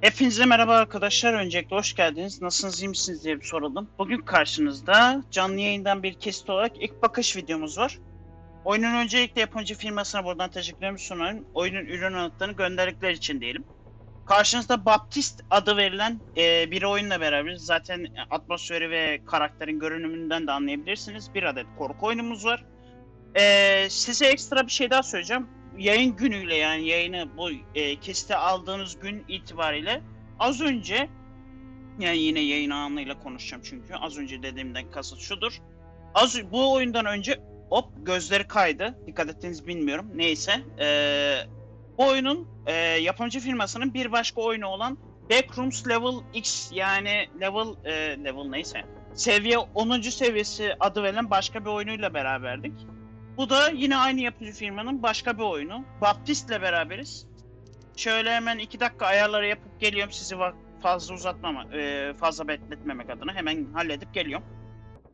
Hepinize merhaba arkadaşlar. Öncelikle hoş geldiniz. Nasılsınız, iyi misiniz diye bir soralım. Bugün karşınızda canlı yayından bir kesit olarak ilk bakış videomuz var. Oyunun öncelikle yapımcı firmasına buradan teşekkürlerimi sunarım. Oyunun ürün anıtlarını gönderdikleri için diyelim. Karşınızda Baptist adı verilen e, bir oyunla beraberiz. Zaten atmosferi ve karakterin görünümünden de anlayabilirsiniz. Bir adet korku oyunumuz var. E, size ekstra bir şey daha söyleyeceğim yayın günüyle yani yayını bu e, kesite aldığınız gün itibariyle az önce yani yine yayın anıyla konuşacağım çünkü az önce dediğimden kasıt şudur. Az bu oyundan önce hop gözleri kaydı. Dikkat ettiniz bilmiyorum. Neyse. Ee, bu oyunun e, yapımcı firmasının bir başka oyunu olan Backrooms Level X yani level e, level neyse. Seviye 10. seviyesi adı verilen başka bir oyunuyla beraberdik. Bu da yine aynı yapıcı firmanın başka bir oyunu. Baptist'le beraberiz. Şöyle hemen iki dakika ayarları yapıp geliyorum. Sizi fazla uzatmama, e, fazla bekletmemek adına hemen halledip geliyorum.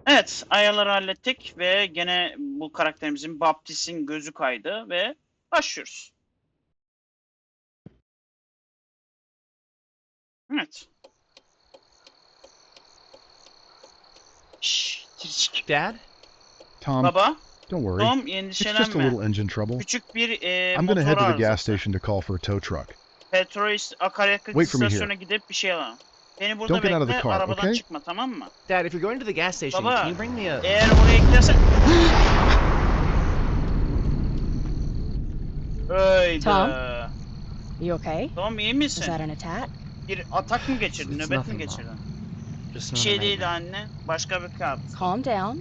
Evet, ayarları hallettik ve gene bu karakterimizin Baptist'in gözü kaydı ve başlıyoruz. Evet. Şşş. Dad? Tom, Baba, don't worry. Tom It's just a endişelenme. little engine trouble. Küçük bir e, I'm gonna head motor to the gas station to call for a tow truck. Petrol akaryakıt Wait for me here. istasyonuna gidip bir şey alalım. Beni burada Don't get out of the bekle, car, arabadan okay? çıkma tamam mı? Dad, if you're going to the gas station, Baba, can you bring me a... Eğer oraya gidersen... Hayda. Tom? You okay? Tom iyi misin? that an attack? Bir atak mı geçirdin, nöbet mi nothing, geçirdin? Bir şey değil anne, başka bir kabus. Calm down.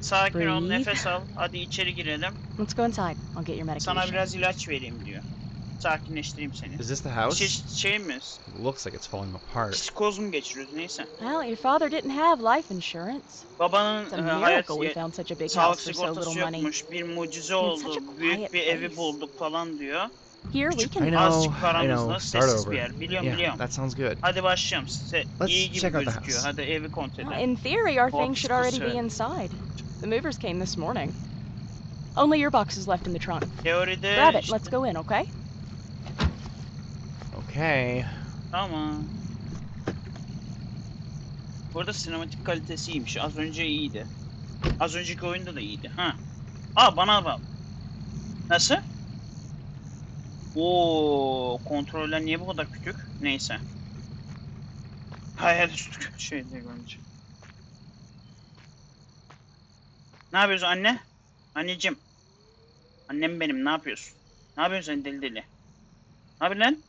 Sakin ol, Breathe. nefes al, hadi içeri girelim. Let's go inside. I'll get your Sana medication. biraz ilaç vereyim diyor. Sakinleştireyim seni. Is this the house? Şey, şey mi? It looks like it's falling apart. Psikoz mu geçiriyoruz neyse. Well, your father didn't have life insurance. Babanın It's a e, hayat miracle we found such a big Sağlık house for so sigortası little money. yokmuş. Bir mucize oldu. Büyük bir evi bulduk falan diyor. Here we can. I know, azıcık paramızla sessiz bir yer. Biliyorum Yeah, biliyorum. that sounds good. Hadi başlayalım. Size Let's iyi gibi check gözüküyor. Hadi evi kontrol Well, edelim. in theory, our things should already be inside. The movers came this morning. Only your box is left in the trunk. Teoride Grab it. işte- Let's go in, okay? Okay. Tamam. Burada sinematik kalitesi iyiymiş. Az önce iyiydi. Az önceki oyunda da iyiydi. Ha. Aa bana bak. Nasıl? Oo, kontroller niye bu kadar küçük? Neyse. Hayal üstü kötü şey değil bence. Ne yapıyorsun anne? Anneciğim. Annem benim ne yapıyorsun? Ne yapıyorsun sen deli deli? Ne yapıyorsun lan?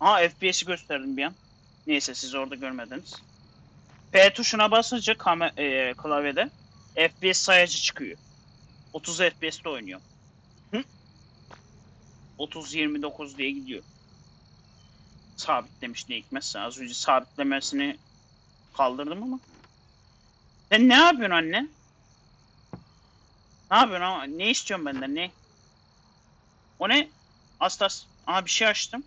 Aa FPS'i gösterdim bir an. Neyse siz orada görmediniz. P tuşuna basınca e, klavyede FPS sayacı çıkıyor. 30 FPS'te oynuyor. Hı? 30-29 diye gidiyor. Sabitlemiş ne hikmetse. Az önce sabitlemesini kaldırdım ama. Sen ne yapıyorsun anne? Ne yapıyorsun ama? Ne istiyorsun benden ne? O ne? Astas. Aha bir şey açtım.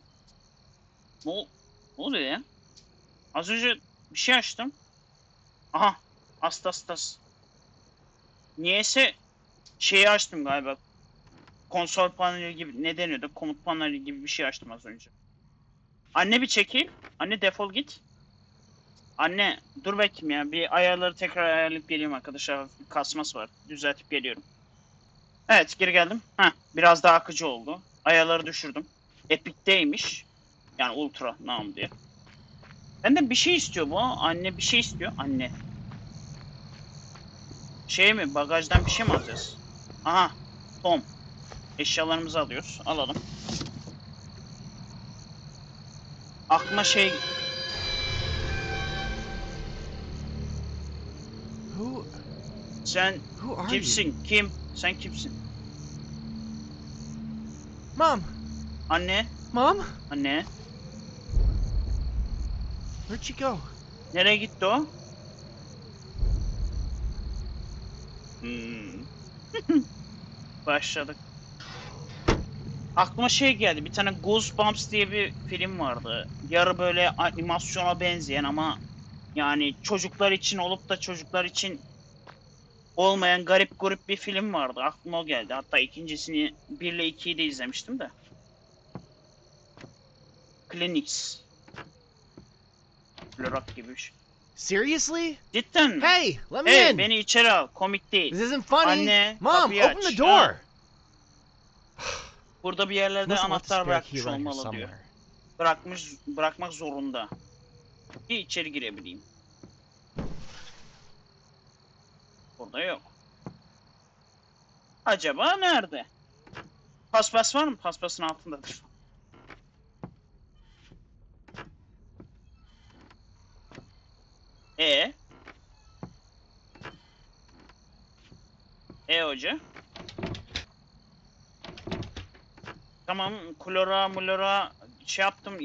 Ne, ol- ne oluyor ya? Az önce bir şey açtım. Aha. Astastas. Niyeyse şeyi açtım galiba. Konsol paneli gibi ne deniyordu? Komut paneli gibi bir şey açtım az önce. Anne bir çekil. Anne defol git. Anne dur bakayım ya. Bir ayarları tekrar ayarlayıp geleyim arkadaşlar. Bir kasması var. Düzeltip geliyorum. Evet geri geldim. Heh, biraz daha akıcı oldu. Ayarları düşürdüm. Epic'teymiş. Yani ultra nam diye. Benden bir şey istiyor bu. Anne bir şey istiyor. Anne. Şey mi? Bagajdan bir şey mi alacağız? Aha. Tom. Eşyalarımızı alıyoruz. Alalım. Aklıma şey... Sen Who are you? kimsin? Kim? Sen kimsin? Mom! Anne? Mom? Anne? Where'd she go? Nereye gitti o? Hmm. Başladık. Aklıma şey geldi. Bir tane Goosebumps diye bir film vardı. Yarı böyle animasyona benzeyen ama yani çocuklar için olup da çocuklar için olmayan garip grup bir film vardı. Aklıma o geldi. Hatta ikincisini 1 ile 2'yi de izlemiştim de. Clinics. Florak gibi bir şey. Seriously? Cidden mi? Hey, let me Hey, in. beni içeri al. Komik değil. This isn't funny. Anne, Mom, open aç. the door. Burada bir yerlerde anahtar bırakmış olmalı diyor. Bırakmış, bırakmak zorunda. Bir içeri girebileyim. Burada yok. Acaba nerede? Paspas var mı? Paspasın altındadır. E E hoca. Tamam klora mulora şey yaptım